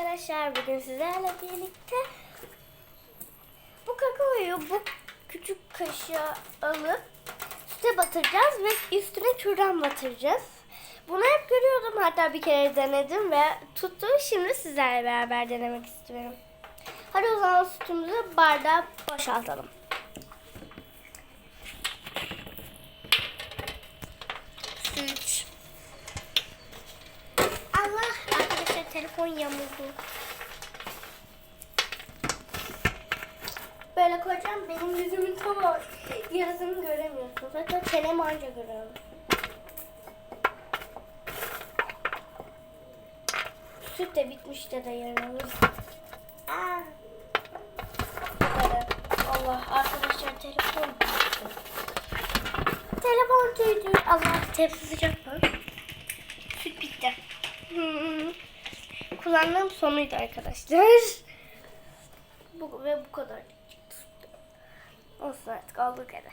arkadaşlar. Bugün sizlerle birlikte bu kakaoyu bu küçük kaşığa alıp süte batıracağız ve üstüne kürdan batıracağız. Bunu hep görüyordum hatta bir kere denedim ve tuttu. Şimdi sizlerle beraber denemek istiyorum. Hadi o zaman sütümüzü bardağa boşaltalım. Süt. Allah arkadaşlar telefon yamuldu. Böyle koyacağım benim yüzümün tam yarısını göremiyorsunuz. Hatta çenemi anca görüyorum. Süt de bitmişti de yarın alırız. Aa. Böyle. Allah arkadaşlar telefon. Telefon tüydü. Allah tepsi sıcak mı? Süt bitti. Hmm. Kullandığım sonuydu arkadaşlar. Bu, ve bu kadar. Olsun artık olduğu kadar.